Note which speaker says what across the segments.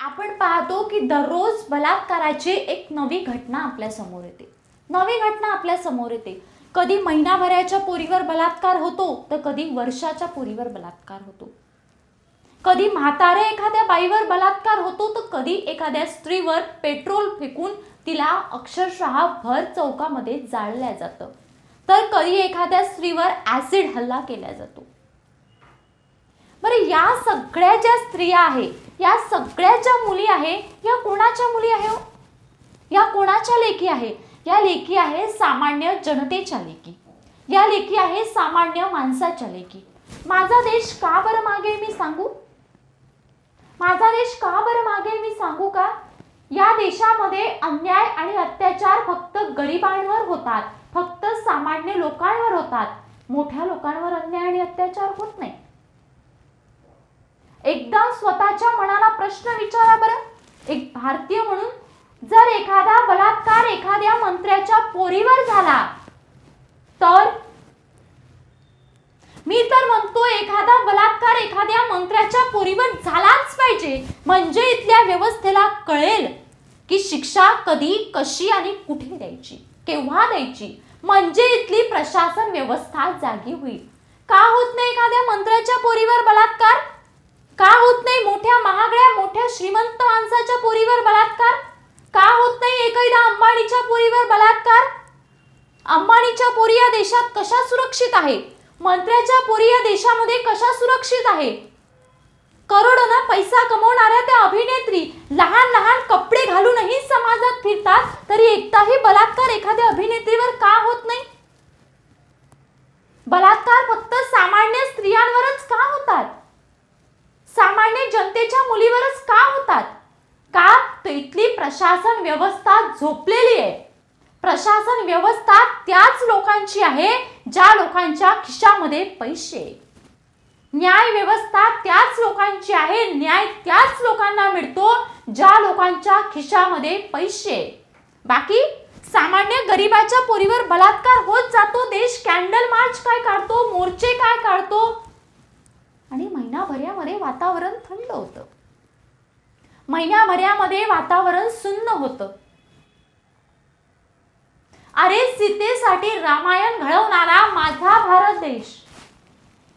Speaker 1: आपण पाहतो की दररोज बलात्काराची एक नवी घटना आपल्यासमोर येते. नवी घटना आपल्यासमोर येते. कधी महिनाभराच्या पोरीवर बलात्कार होतो तर कधी वर्षाच्या पोरीवर बलात्कार होतो. कधी म्हातारे एखाद्या बाईवर बलात्कार होतो तर कधी एखाद्या स्त्रीवर पेट्रोल फेकून तिला अक्षरशः भर चौकामध्ये जाळल्या जातं. तर कधी एखाद्या स्त्रीवर ॲसिड हल्ला केला जातो. बरं या सगळ्या ज्या स्त्रिया आहे या सगळ्या ज्या मुली आहे या कोणाच्या मुली आहे हो? या कोणाच्या लेखी आहे? या लेखी आहे सामान्य जनतेच्या लेखी. या लेखी आहे सामान्य माणसाच्या लेखी. माझा देश का बरं मागे मी सांगू? माझा देश का बरं मागे मी सांगू का? या देशामध्ये अन्याय आणि अत्याचार फक्त गरिबांवर होतात फक्त सामान्य लोकांवर होतात. मोठ्या लोकांवर अन्याय आणि अत्याचार होत नाही. एकदा स्वतःच्या मनाला प्रश्न विचारा बरं. एक भारतीय म्हणून जर एखादा बलात्कार एखाद्या मंत्र्याच्या पोरीवर झाला तर मी तर म्हणतो एखादा बलात्कार एखाद्या मंत्र्याच्या पोरीवर झालाच पाहिजे. म्हणजे इथल्या व्यवस्थेला कळेल की शिक्षा कधी कशी आणि कुठे द्यायची केव्हा द्यायची. म्हणजे इथली प्रशासन व्यवस्था जागी होईल. का होत नाही एखाद्या मंत्र्याच्या पोरीवर बलात्कार? का होत नाही मोठ्या महागड्या मोठ्या श्रीमंत माणसाच्या पोरीवर बलात्कार? का होत नाही एकदा अंबानीच्या पोरीवर बलात्कार? अंबानीच्या पोरी या देशात कशा सुरक्षित आहे? मंत्र्याच्या पोरी या देशामध्ये कशा सुरक्षित आहे? करोडोना पैसा कमवणाऱ्या त्या अभिनेत्री लहान लहान कपडे घालूनही समाजात फिरतात तरी एकदाही बलात्कार एखाद्या अभिनेत्रीवर का होत नाही? बलात्कार फक्त सामान्य स्त्रियांवरच का होतात जनतेच्या मुलीवरच का होतात? का? तर इथली प्रशासन व्यवस्था झोपलेली आहे. प्रशासन व्यवस्था त्याच लोकांची आहे ज्या लोकांच्या खिशामध्ये पैसे न्याय व्यवस्था त्याच लोकांची आहे न्याय त्याच लोकांना मिळतो ज्या लोकांच्या खिशामध्ये पैसे बाकी सामान्य गरिबाच्या पोरीवर बलात्कार होत जातो देश कॅन्डल मार्च काय काढतो मोर्चे काय काढतो आणि महिनाभऱ्यामध्ये वातावरण थंड होतं. महिन्याभरामध्ये वातावरण सुन्न होतं. अरे सीतेसाठी रामायण घडवणारा माझा भारत देश.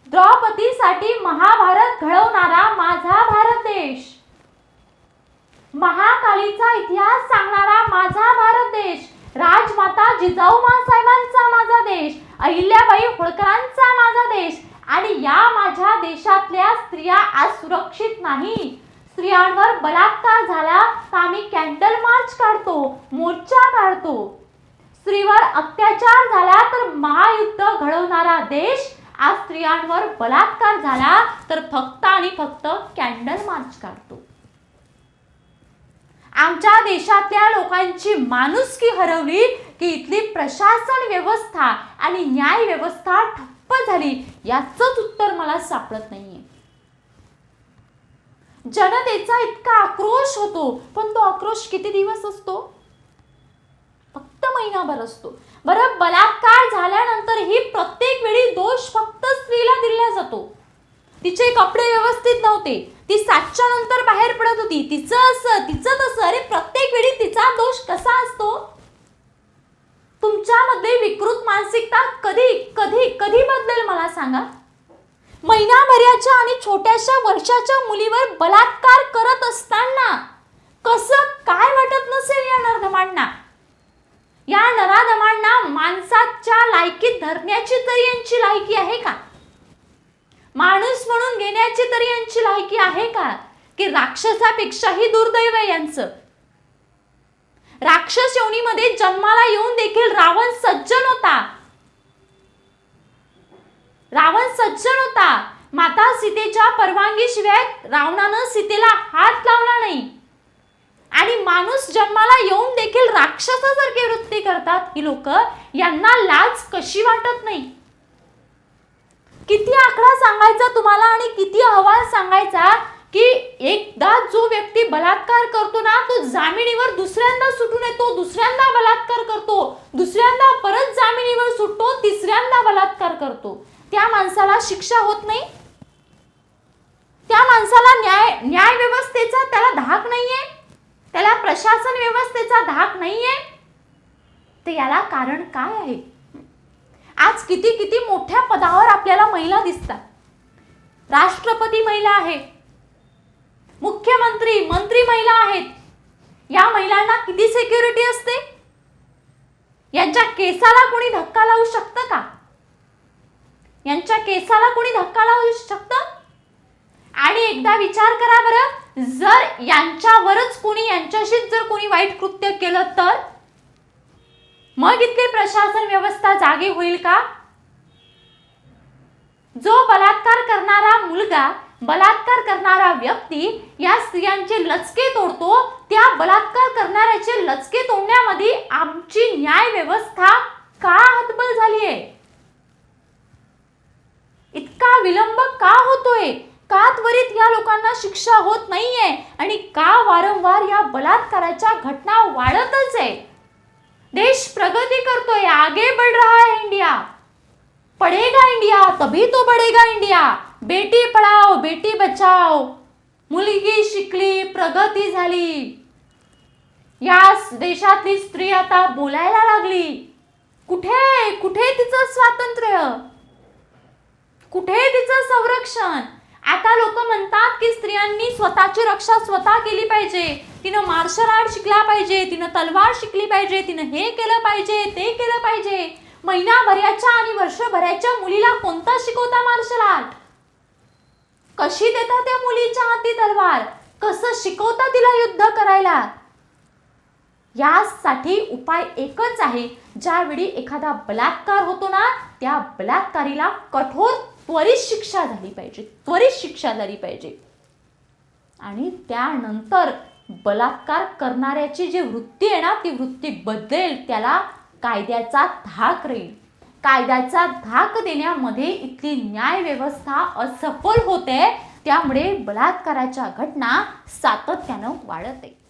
Speaker 1: द्रौपदीसाठी महाभारत घडवणारा माझा भारत देश. महाकालीचा इतिहास सांगणारा माझा भारत देश. राजमाता जिजाऊ साहेबांचा माझा देश. अहिल्याबाई होळकरांचा माझा देश. आणि या माझ्या देशातल्या स्त्रिया आज सुरक्षित नाही. स्त्रियांवर बलात्कार झाला तर आम्ही कॅन्डल मार्च काढतो मोर्चा काढतो. स्त्रीवर अत्याचार झाला तर महायुद्ध घडवणारा देश आज स्त्रियांवर बलात्कार झाला तर फक्त आणि फक्त कॅन्डल मार्च काढतो. आमच्या देशातल्या लोकांची माणुसकी हरवली की इथली प्रशासन व्यवस्था आणि न्याय व्यवस्था ठप्प झाली याचंच उत्तर मला सापडत नाहीये. जनतेचा इतका आक्रोश होतो पण तो आक्रोश किती दिवस असतो? फक्त महिनाभर असतो. बरं बलात्कार झाल्यानंतर ही प्रत्येक वेळी दोष फक्त स्त्रीला दिला जातो. तिचे कपडे व्यवस्थित नव्हते. ती सातच्या नंतर बाहेर पडत होती. तिचं असं तिचं तसं. अरे प्रत्येक वेळी तिचा दोष कसा असतो? तुमच्यामध्ये विकृत मानसिक कधी कधी कधी बदलेल मला सांगा. महिनाभराच्या आणि छोट्याशा वर्षाच्या मुलीवर बलात्कार करत असताना कसं काय वाटत नसेल या नरधमांना? या नराधमांना माणसाच्या लायकीत धरण्याची तरी यांची लायकी आहे का? माणूस म्हणून घेण्याची तरी यांची लायकी आहे का? की राक्षसापेक्षाही दुर्दैव आहे यांचं? राक्षस योनीमध्ये जन्माला येऊन देखील रावण सज्जन होता. रावण सज्जन होता. माता सीतेच्या परवानगीशिवाय रावणानं सीतेला हात लावला नाही. आणि माणूस जन्माला येऊन देखील राक्षसासारखी वृत्ती करतात. ही लोक यांना लाज कशी वाटत नाही? किती आकडा सांगायचा तुम्हाला आणि किती अहवाल सांगायचा की एकदा जो व्यक्ती बलात्कार करतो ना तो जामिनीवर दुसऱ्यांदा सुटून येतो दुसऱ्यांदा बलात्कार करतो. दुसऱ्यांदा परत जामिनीवर सुटतो तिसऱ्यांदा बलात्कार करतो. त्या माणसाला शिक्षा होत नाही? त्या माणसाला न्याय न्याय व्यवस्थेचा त्याला धाक नाहीये? त्याला प्रशासन व्यवस्थेचा धाक नाहीये? तर याला कारण काय आहे? आज किती किती मोठ्या पदावर आपल्याला महिला दिसतात. राष्ट्रपती महिला आहे. मुख्यमंत्री मंत्री महिला आहेत. या महिलांना किती सिक्युरिटी असते? यांच्या केसाला कोणी धक्का लावू शकतं का? यांच्या केसाला कोणी धक्का लावू शकतं? आणि एकदा विचार करा बरं जर यांच्यावरच कोणी यांच्याशीच जर कोणी वाईट कृत्य केलं तर? मग इथली प्रशासन व्यवस्था जागी होईल का? जो बलात्कार करणारा मुलगा बलात्कार करणारा व्यक्ती या स्त्रियांचे लचके तोडतो त्या बलात्कार करणाऱ्याचे लचके तोडण्यामध्ये आमची न्याय व्यवस्था का हतबल झाली आहे विलंब का होतोय? का त्वरित या लोकांना शिक्षा होत नाहीये आणि का वारंवार या बलात्काराच्या घटना वाढतच आहे? देश प्रगती करतोय आगे बढ़ रहा है इंडिया. पडेगा इंडिया तभी तो बढ़ेगा इंडिया. बेटी पढाओ बेटी बचाओ. मुलगी शिकली प्रगती झाली. या देशातली स्त्री आता बोलायला लागली. कुठे कुठे तिचं स्वातंत्र्य? कुठे तिचं संरक्षण. आता लोक म्हणतात की स्त्रियांनी स्वतःची रक्षा स्वतः केली पाहिजे. तिनं मार्शल आर्ट शिकला पाहिजे तिनं तलवार शिकली पाहिजे तिनं हे केलं पाहिजे ते केलं पाहिजे. महिनाभराच्या आणि वर्षभराच्या मुलीला कोणता शिकवता मार्शल आर्ट कशी देता त्या मुलीच्या हाती तलवार? कसं शिकवता तिला युद्ध करायला? यासाठी उपाय एकच आहे. ज्यावेळी एखादा बलात्कार होतो ना त्या बलात्कारीला कठोर त्वरित शिक्षा झाली पाहिजे त्वरित शिक्षा झाली पाहिजे. आणि त्यानंतर बलात्कार करणाऱ्याची जी वृत्ती आहे ना ती वृत्ती बदलेल त्याला कायद्याचा धाक राहील. कायद्याचा धाक देण्यामध्ये इथली न्याय व्यवस्था असफल होते त्यामुळे बलात्काराच्या घटना सातत्यानं वाढत. आहे